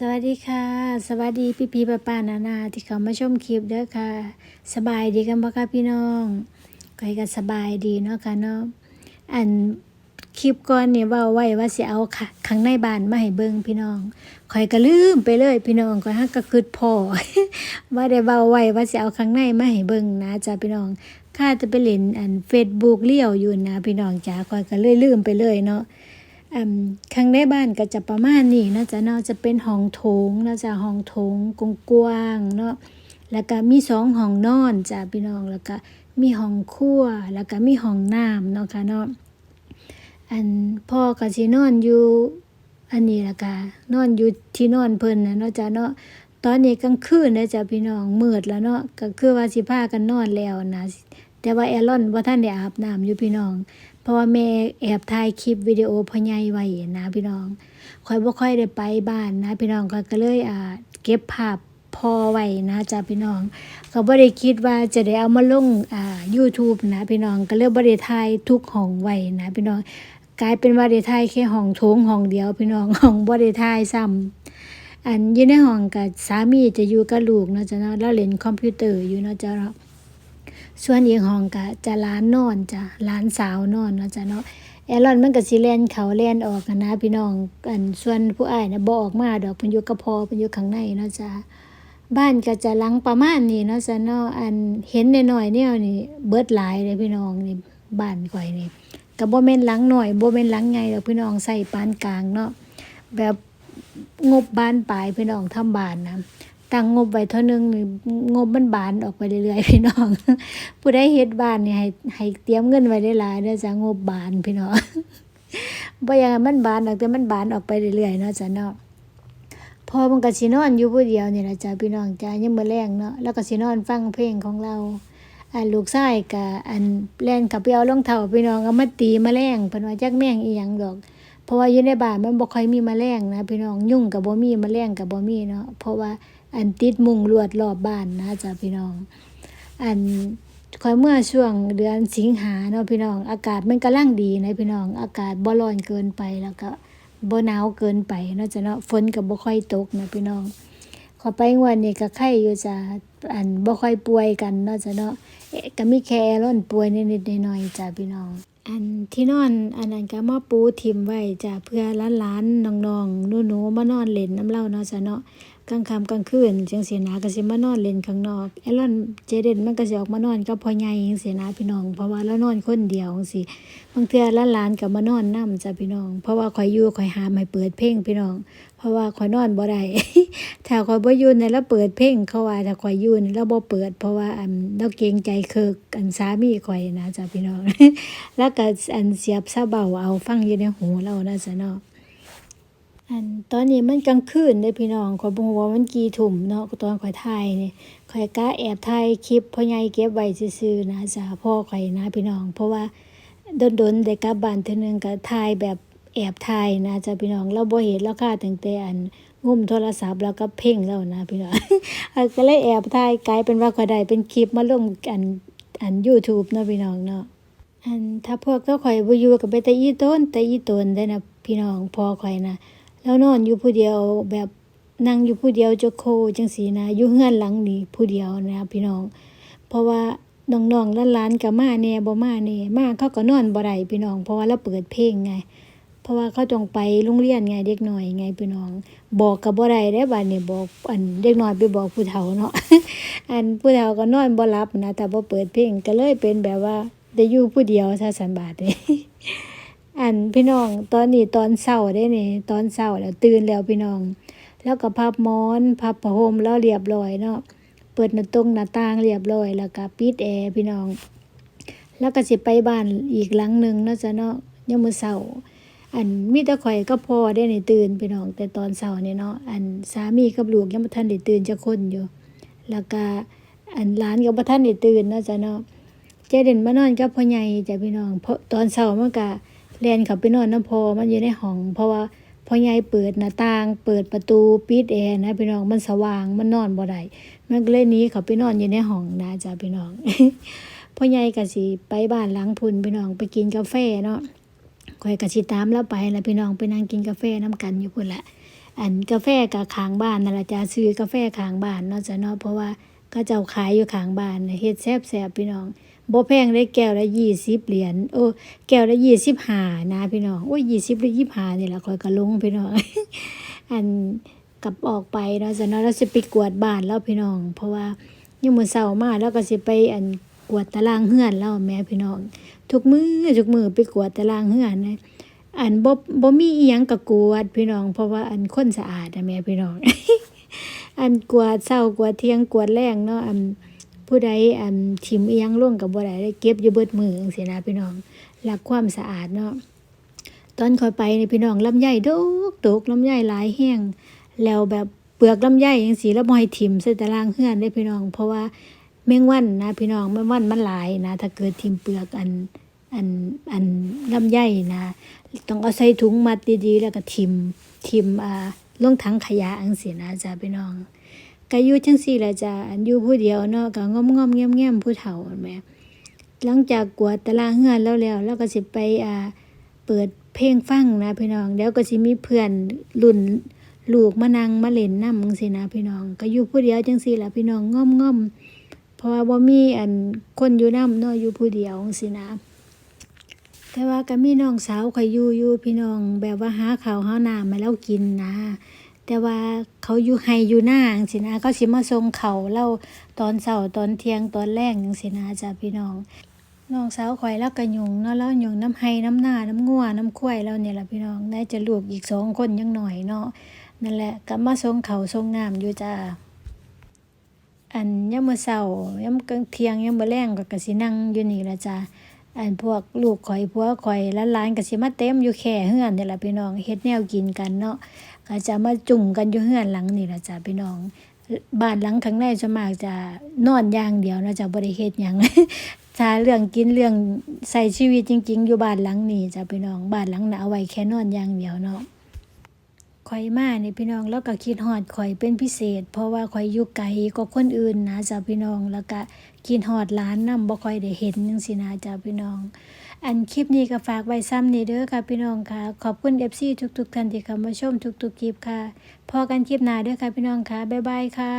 สวัสดีค่ะ สวัสดีพี่พี่ป้าป้านานาที่เขามาชมคลิปเด้อค่ะ สบายดีกันบ่คะพี่น้องก็ให้กันสบายดีเนาะค่ะเนาะอันคลิปก่อนเนี่ยว่าไว้ว่าสิเอาค่ะข้างในบ้านมาให้เบิ่งพี่น้องข่อยก็ลืมไปเลย พี่น้องข่อยฮักก็คิดพอว่าได้เว้าไว้ว่าสิเอาข้างในมาให้เบิ่งนะจ้าพี่น้องข้าจะไปเล่นอัน Facebook เลี้ยวอยู่นะพี่น้องจ้าข่อยก็เลยลืมไปเลยเนาะ ข้างในบ้านก็จะประมาณนี้นะจ๊ะเนาะจะเป็นห้องโถงนะจ๊ะห้องโถงกว้างๆเนาะแล้วก็มีสองห้องนอนจ้ะพี่น้องแล้วก็มีห้องครัวแล้วก็มีห้องน้ำเนาะค่ะเนาะอันพ่อก็สินอนอยู่อันนี้ล่ะค่ะนอนอยู่ที่นอนเพิ่นนะเนาะจ้ะเนาะตอนนี้กลางคืนนะจ๊ะพี่น้องมืดแล้วเนาะก็คือว่าสิพากันนอนแล้วนะแต่ว่าแอรอนบ่าทันได้อาบน้ำอยู่พี่น้อง เพราะว่าแม่แอบถ่ายคลิปวิดีโอพ่อใหญ่ไว้นะพี่น้องค่อยบ่ค่อยได้ไปบ้านนะ พี่น้องก็ก็เลยอ่าเก็บภาพพอไว้นะจ้าพี่น้อง ก็บ่ได้คิดว่าจะได้เอามาลงอ่า YouTube นะพี่น้องก็เลยบ่ได้ถ่ายทุกห้องไว้นะพี่น้องกลายเป็นว่าได้ถ่ายแค่ห้องโถงห้องเดียวพี่น้องห้องบ่ได้ถ่ายซ้ำอันอยู่ในห้องกับสามีจะอยู่กับลูกเนาะจ้ะเนาะแล้วเล่นคอมพิวเตอร์อยู่เนาะจ้ะเนาะ ส่วนอีกห้องก็จะล้านนอนจ้ะล้านสาวนอนเนาะจ้ะเนาะแอรอนมันก็สิแล่นเขาแล่นออกกันนะพี่น้องอันส่วนผู้อ้ายนะบ่ออกมาดอกเพิ่นอยู่กับพ่อเพิ่นอยู่ข้างในเนาะจ้ะบ้านก็จะหลังประมาณนี้เนาะจ้ะเนาะอันเห็นน้อยๆแนวนี่เบิดหลายเลยพี่น้องนี่บ้านข่อยนี่ก็บ่แม่นหลังน้อยบ่แม่นหลังใหญ่ดอกพี่น้องใส่ปานกลางเนาะแบบงบบ้านปลายพี่น้องทำบ้านนะ ตั้งงบไว้เท่านึงนี่งบมันบานออกไปเรื่อยๆพี่น้อง ผู้ใดเฮ็ดบ้านเนี่ยให้ให้เตรียมเงินไว้ได้หลายเด้อจ้ะงบบานพี่น้องบ่อย่างนั้นมันบานดอกแต่มันบานออกไปเรื่อยๆเนาะจ้ะเนาะพอมันก็สินอนอยู่ผู้เดียวนี่ล่ะจ้ะพี่น้องจ้ะยามมื้อแลงเนาะแล้วก็สินอนฟังเพลงของเราอันลูกชายก็อันแล่นกับไปเอารองเท้าพี่น้องเอามาตีมาแมลงเพิ่นว่าจักแม่งอีหยังดอกเพราะว่าอยู่ในบ้านมันบ่ค่อยมีแมลงนะพี่น้องยุ่งก็บ่มีแมลงก็บ่มีเนาะเพราะว่า อันติดมุงลวดรอบบ้านนะจ้ะพี่น้อง อันคอยเมื่อช่วงเดือนสิงหาเนาะพี่น้อง อากาศมันกำลังดีนะพี่น้อง อากาศบ่ร้อนเกินไปแล้วก็บ่หนาวเกินไปเนาะจ้ะเนาะฝนก็บ่ค่อยตกนะพี่น้องขอไปงวันนี้ก็ไข้อยู่จ้ะอันบ่ค่อยป่วยกันเนาะจ้ะเนาะเอะก็มีแค่ร้อนป่วยนิดๆหน่อยๆจ้ะพี่น้องอันที่นอนอันนั้นก็มาปูทิมไว้จ้ะเพื่อหลานๆน้องๆหนูๆมานอนเล่นน้ำเล่าเนาะจ้ะเนาะ กลางค่ำกลางคืนจังซี่นะก็สิมานอนเล่นข้างนอกไอรอนเจเดนมันก็สิออกมานอนกับพ่อใหญ่จังซี่นะพี่น้อง เพราะว่าเรานอนคนเดียวจังซี่บางเทื่อหลานๆก็มานอนนํจ้ะพี่น้อง เพราะว่าข่อยอยู่ข่อยหาไมให้เปิดเพลงพี่น้อง เพราะว่าข่อยนอนบ่ได้ถ้าข่อยบ่อยู่เนี่ยแล้วเปิดเพลงเขาว่าถ้าข่อยอยู่นี่เราบ่เปิด เพราะว่าอันเราเกรงใจเคิกอันสามีข่อยนะจ้ะพี่น้อง แล้วก็อันเสียบซะเบาเอาฟังอยู่ในหูเรานะจ้ะเนาะ อันตอนนี้มันกลางคืนเด้อพี่น้องขอยบ่ฮู้ว่ามันกี่ทุ่มเนาะตอนข่อยถ่ายนี่ข่อยก็แอบถ่ายคลิปพ่อใหญ่เก็บไว้ซื่อๆนะจ้ะพ่อข่อยนะพี่น้อง เพราะว่าโดนๆได้กลับบ้านเทื่อนึงก็ถ่ายแบบแอบถ่ายนะจ้ะพี่น้องเราบ่เห็นแล้วค่ะตั้งแต่อันงุ่มโทรศัพท์แล้วก็เพ่งแล้วนะพี่น้องก็เลยแอบถ่ายกลายเป็นว่าข่อยได้เป็นคลิปมาลงอันอัน YouTube เนาะพี่น้องเนาะอันถ้าพวกเจ้าข่อยบ่อยู่ก็ไปแต่อีต้นแต่อีต้นได้นะพี่น้องพ่อข่อยนะ แล้วนอนอยู่ผู้เดียวแบบนั่งอยู่ผู้เดียวจกโคจังสีนะอยู่เฮือนหลังนี้ผู้เดียวนะพี่น้อง เพราะว่าน้องๆหลานๆก็มาแน่บ่มาแน่มาเขาก็นอนบ่ได้พี่น้อง เพราะว่าเราเปิดเพลงไง เพราะว่าเขาต้องไปโรงเรียนไงเด็กน้อยไงพี่น้อง บอกก็บ่ได้เด้บัดนี้บอกอันเด็กน้อยไปบอกผู้เฒ่าเนาะอันผู้เฒ่าก็นอนบ่หลับนะแต่บ่เปิดเพลงก็เลยเป็นแบบว่าได้อยู่ผู้เดียวซะสันบาดนี้ อันพี่น้องตอนนี้ตอนเช้าได้นี่ตอนเช้าแล้วตื่นแล้วพี่น้อง แล้วก็พับหมอนพับผ้าห่มแล้วเรียบร้อยเนาะเปิดหน้าตรงหน้าต่างเรียบร้อยแล้วก็ปิดแอร์พี่น้อง แล้วก็สิไปบ้านอีกหลังหนึ่งเนาะจ้ะเนาะยามมื้อเช้าอันมีแต่ข่อยก็พอได้ในตื่นพี่น้อง แต่ตอนเช้านี่เนาะอันสามีกับลูกยังบ่ทันได้ตื่นจักคนอยู่ แล้วก็อันหลานก็บ่ทันได้ตื่นเนาะจ้ะเนาะเจเด่นมานอนกับพ่อใหญ่จ้ะพี่น้องเพราะตอนเช้ามันก็ เรียนเขาไปนอนน้ำพอมันอยู่ในห้อง เพราะว่าพ่อใหญ่เปิดหน้าต่าง เปิดประตูปิดแอร์นะพี่น้องมันสว่างมันนอนบ่ได้มันก็เลยนี้เขาไปนอนอยู่ในห้องนะจ้ะพี่น้องพ่อใหญ่ก็สิไปบ้านหลังพุนพี่น้องไปกินกาแฟเนาะข่อยก็สิตามแล้วไปแล้วพี่น้องไปนั่งกินกาแฟน้ำกันอยู่พุ่นละอันกาแฟกับขางบ้านนั่นล่ะจ้ะซื้อกาแฟขางบ้านเนาะจ้ะเนาะเพราะว่าเขาเจ้าขายอยู่ขางบ้านเฮ็ดแซ่บๆพี่น้อง บ่แพงได้แก้วละ20เหรียญโอ้แก้วละ25นะพี่น้องโอ้ย20หรือ25นี่ล่ะข้อยก็ลงพี่น้องอันกลับออกไปเนาะจะเนาะแล้วสิไปกวดบ้านแล้วพี่น้อง เพราะว่ายังมื้อเช้ามาแล้วก็สิไปอันกวดตารางเฮือนแล้วแม่พี่น้องทุกมือทุกมือไปกวดตารางเฮือนนะอันบ่บ่มีอีหยังก็กวดพี่น้อง เพราะว่าอันคนสะอาดนะแม่พี่น้อง อันกวดเช้ากวดเที่ยงกวดแลงเนาะอัน ผู้ใดอันถิ่มอียงล่วงก็บ่ได้ได้เก็บอยู่เบิดมือจังซี่นะพี่น้องรักความสะอาดเนาะตอนคอยไปในพี่น้องลำไยดกดกลำไยหลายแห้งแล้วแบบเปลือกลำไยจังซี่แล้วบ่ให้ถิ่มใส่ตารางเฮือนได้พี่น้อง เพราะว่าแมงวันนะพี่น้องแมงวันมันหลายนะ ถ้าเกิดถิ่มเปลือกอันอันอันลำไยนะ ต้องเอาใส่ถุงมัดดีๆ แล้วก็ทิมทิมอ่าลงถังขยะอังเสินะจ้ะพี่น้อง ก็อยู่จังซี่ละจ้ะอันอยู่ผู้เดียวเนาะก็งอมๆแง้มๆผู้เฒ่าแหม่หลังจากกวาดตารางเฮือนแล้วแล้วแล้วก็สิไปอ่าเปิดเพลงฟังนะพี่น้องเดี๋ยวก็สิมีเพื่อนรุ่นลูกมานั่งมาเล่นนำจังซี่นะพี่น้อง ก็อยู่ผู้เดียวจังซี่ละพี่น้องง่อมๆเพราะว่าบ่มีอันคนอยู่นำเนาะอยู่ผู้เดียวจังซี่นะแต่ว่าก็มีน้องสาวข่อยอยู่อยู่พี่น้องแบบว่าหาข้าวหาน้ำมาแล้วกินนะ แต่ว่าเขาอยู่ให้อยู่หน้าจังซี่นะเขาสิมาส่งเขาวเราตอนเช้าตอนเที่ยงตอนแลงจังซี่นะจ้ะพี่น้องน้องสาวข่อยแล้วก็ยุงเนาะแล้วยุงน้ำไห้น้ำหน้าน้ำงัวน้ำข้วยแล้วเนี่ยล่ะพี่น้องได้จะลูกอีกสองคนยังหน่อยเนาะนั่นแหละก็มาส่งเขาวส่งน้ำอยู่จ้าอันยามมื้อเช้ายามกลางเที่ยงยามมื้อแลงก็ก็สินั่งอยู่นี่ละจ้ะอันพวกลูกข่อยผัวข่อยหลานๆก็สิมาเต็มอยู่แค่เฮือนเนี่ยล่ะพี่น้องเฮ็ดแนวกินกันเนาะ ก็จะมาจุ่มกันอยู่เฮือนหลังนี่ละจ้ะพี่น้องบ้านหลังข้างในส่วนมากจะนอนอย่างเดียวนะจะบ่ได้เฮ็ดหยังถ้าเรื่องกินเรื่องใส่ชีวิตจริง ๆ อยู่บ้านหลังนี้จ้ะพี่น้องบ้านหลังน่ะเอาไว้แค่นอนอย่างเดียวเนาะ ข่อยมานี่พี่น้องแล้วก็คิดฮอดข่อยเป็นพิเศษ เพราะว่าข่อยอยู่ไกลกว่าคนอื่นนะจ้าพี่น้องแล้วก็คิดฮอดหลานนำบ่ค่อยได้เห็นจังซี่นะจ้าพี่น้อง อันคลิปนี้ก็ฝากไว้ซ้ำนี่เด้อค่ะพี่น้องค่ะ ขอบคุณ FC ทุกๆท่านที่เข้ามาชมทุกๆคลิปค่ะพอกันคลิปหน้าเด้อค่ะพี่น้องค่ะบ๊ายบายค่ะ